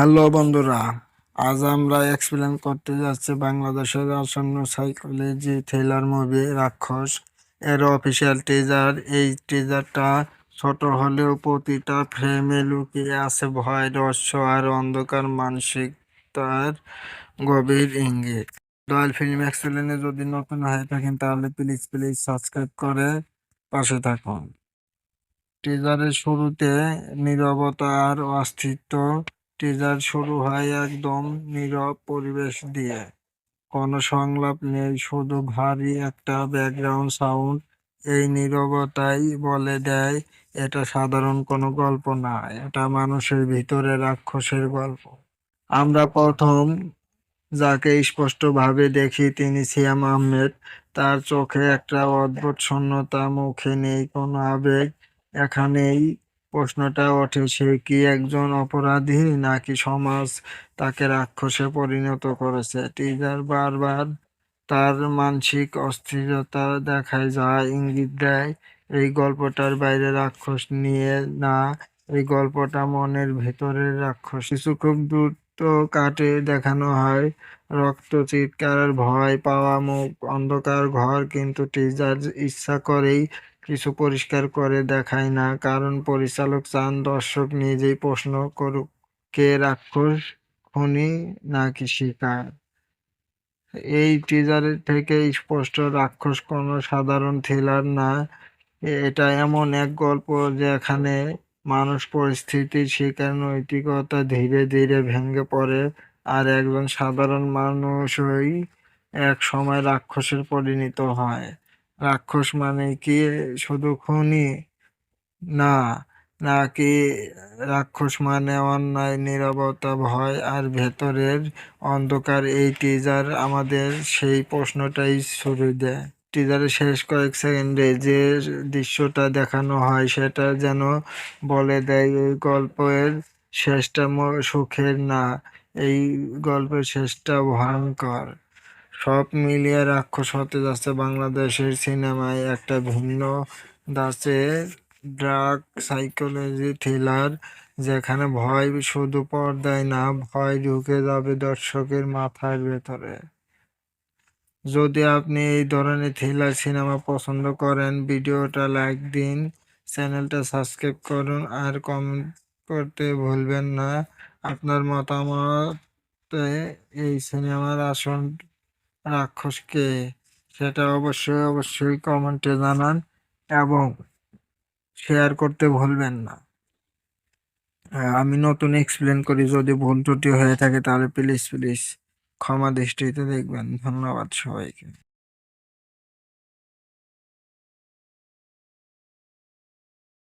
Hello বন্ধুরা, আজ আমরা এক্সপ্লেন করতে যাচ্ছি বাংলাদেশের আসন্ন সাইকোলজি থ্রিলার মুভি রাক্ষস। এর অফিসিয়াল টিজার এই টিজারটা ছোট হলেও প্রতিটা ফ্রেমে লুকিয়ে আছে, ভয়, রহস্য আর অন্ধকার মানসিকতার গভীর ইঙ্গিত। রয়্যাল ফিল্ম এক্সপ্লেনে যদি নতুন হয়ে থাকেন, তাহলে প্লিজ প্লিজ সাবস্ক্রাইব করে পাশে থাকুন। টিজারের শুরুতে নীরবতা আর অস্তিত্ব টিজার শুরু হয় একদম নীরব পরিবেশ দিয়ে। কোনো সংলাপ নেই, শুধু ভারী একটা ব্যাকগ্রাউন্ড সাউন্ড এই নীরবতাই বলে দেয়, এটা সাধারণ কোনো গল্প না, এটা মানুষের ভিতরে রাক্ষসের গল্প। আমরা প্রথম যাকে স্পষ্টভাবে দেখি তিনি সিয়াম আহমেদ। তার চোখে একটা অদ্ভুত শূন্যতা, মুখে নেই কোনো আবেগ, এখানেই প্রশ্নটা ওঠে, সে কি একজন অপরাধী নাকি সমাজ তাকে রাক্ষসে পরিণত করেছে? টিজার বারবার তার মানসিক অস্থিরতা দেখায়, যা ইঙ্গিত দেয়, এই গল্পটার বাইরে রাক্ষস নিয়ে না, এই গল্পটা মনের ভেতরের রাক্ষস। কিছু খুব দ্রুত কাটে, দেখানো হয় রক্ত, চিৎকার, ভয়, পাওয়া, মুখ, অন্ধকার, ঘর, কিন্তু টিজার ইচ্ছা করেই কিছু পরিষ্কার করে দেখায় না, কারণ পরিচালক চান দর্শক নিজেই প্রশ্ন করুক, কে রাক্ষস, খুনি নাকি শিকার? এই টিজারের থেকে স্পষ্ট, রাক্ষস কোনো সাধারণ থ্রিলার না। এটা এমন এক গল্প যেখানে মানুষ পরিস্থিতির শিকার, নৈতিকতা ধীরে ধীরে ভেঙে পড়ে আর একজন সাধারণ মানুষই এক সময় রাক্ষসের পরিণত হয়। রাক্ষস মানে কি শুধু খুনি? না, নাকি রাক্ষস মানে অন্যায়, নীরবতা, ভয় আর ভেতরের অন্ধকার? এই টিজার আমাদের সেই প্রশ্নটাই শুরু দেয়। টিজারের শেষ কয়েক সেকেন্ডে যে দৃশ্যটা দেখানো হয়, সেটা যেন বলে দেয়, এই গল্পের শেষটা সুখের না, এই গল্পের শেষটা ভয়ঙ্কর। সব মিলিয়ে রাক্ষস হতে যাচ্ছে বাংলাদেশের সিনেমায়। একটা ভিন্ন দাসে ড্রাগ সাইকোলজি থ্রিলার, যেখানে ভয় শুধু পর্দায় না, ভয় ঢুকে যাবে দর্শকের মাথার ভেতরে। যদি আপনি এই ধরনের থ্রিলার সিনেমা পছন্দ করেন, ভিডিওটা লাইক দিন, চ্যানেলটা সাবস্ক্রাইব করুন, আর কমেন্ট করতে ভুলবেন না। আপনার মতামতে এই সিনেমার আসল রাক্ষস কে সেটা অবশ্যই অবশ্যই কমেন্টে জানান এবং শেয়ার করতে ভুলবেন না। আমি নতুন এক্সপ্লেন করি, যদি ভুল ত্রুটি হয়ে থাকে তাহলে প্লিজ প্লিজ ক্ষমা দৃষ্টিতে দেখবেন। ধন্যবাদ সবাইকে।